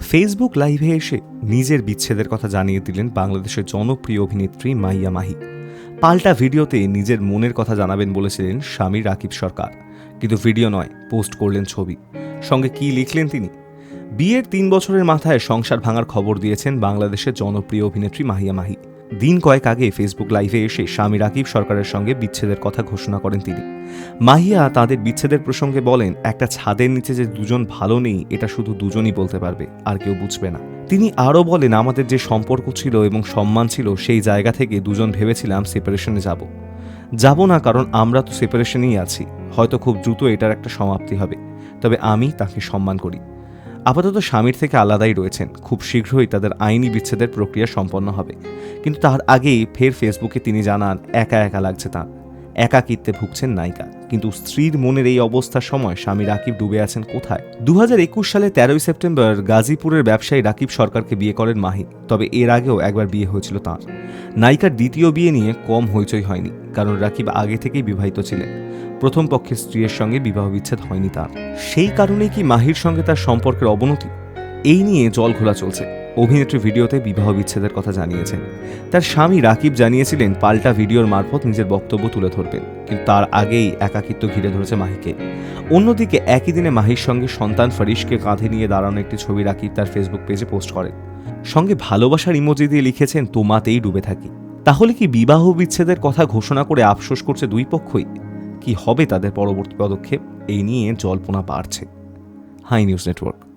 Facebook লাইভে এসে নিজের বিচ্ছেদের কথা জানিয়ে দিলেন বাংলাদেশের জনপ্রিয় অভিনেত্রী মাইয়া মাহি। পাল্টা ভিডিওতে নিজের মনের কথা জানাবেন বলেছিলেন স্বামী রাকিব সরকার। কিন্তু ভিডিও নয়, পোস্ট করলেন ছবি। সঙ্গে কি লিখলেন তিনি? বিয়ের তিন বছরের মাথায় সংসার ভাঙার খবর দিয়েছেন বাংলাদেশের জনপ্রিয় অভিনেত্রী মাহিয়া মাহি। দিন কয়েক আগে ফেসবুক লাইভে এসে স্বামী রাকিব সরকারের সঙ্গে বিচ্ছেদের কথা ঘোষণা করেন তিনি। মাহিয়া তাদের বিচ্ছেদের প্রসঙ্গে বলেন, একটা ছাদের নিচে যে দুজন ভালো নেই, এটা শুধু দুজনই বলতে পারবে, আর কেউ বুঝবে না। তিনি আরও বলেন, আমাদের যে সম্পর্ক ছিল এবং সম্মান ছিল, সেই জায়গা থেকে দুজন ভেবেছিলাম সেপারেশনে যাব। যাব না কারণ আমরা তো সেপারেশনেই আছি, হয়তো খুব দ্রুত এটার একটা সমাপ্তি হবে। তবে আমি তাকে সম্মান করি। আপাতত স্বামীর থেকে আলাদাই রয়েছেন। খুব শীঘ্রই তাদের আইনি বিচ্ছেদের প্রক্রিয়া সম্পন্ন হবে। কিন্তু তার আগেই ফের ফেসবুকে তিনি জানান, একা একা লাগছে তাঁর। একাকিত্বে ভুগছেন নায়িকা। কিন্তু স্ত্রীর মনের এই অবস্থার সময় স্বামী রাকিব ডুবে আছেন কোথায়? দুহাজার একুশ সালে তেরোই সেপ্টেম্বর গাজীপুরের ব্যবসায়ী রাকিব সরকারকে বিয়ে করেন মাহি, তবে এর আগেও একবার বিয়ে হয়েছিল তাঁর। নায়িকার দ্বিতীয় বিয়ে নিয়ে কম হইচই হয়নি, কারণ রাকিব আগে থেকেই বিবাহিত ছিলেন। প্রথম পক্ষের স্ত্রীর সঙ্গে বিবাহ বিচ্ছেদ হয়নি তার। সেই কারণেই কি মাহির সঙ্গে তার সম্পর্কের অবনতি? এই নিয়ে জল ঘোলা চলছে। অভিনেত্রী ভিডিওতে বিবাহ বিচ্ছেদের কথা জানিয়েছেন। তার স্বামী রাকিব জানিয়েছিলেন, পাল্টা ভিডিওর মারফত নিজের বক্তব্য তুলে ধরবেন, কিন্তু তার আগেই একাকিত্ব ঘিরে ধরেছে মাহিকে। অন্যদিকে একই দিনে মাহির সঙ্গে সন্তান ফরিশকে কাঁধে নিয়ে দাঁড়ানো একটি ছবি রাকিব তার ফেসবুক পেজে পোস্ট করেন। সঙ্গে ভালোবাসার ইমোজি দিয়ে লিখেছেন, তোমাতেই ডুবে থাকি। তাহলে কি বিবাহ বিচ্ছেদের কথা ঘোষণা করে আফসোস করছে দুই পক্ষই? কি হবে তাদের পরবর্তী পদক্ষেপ? এই নিয়ে জল্পনা বাড়ছে। Hi news network.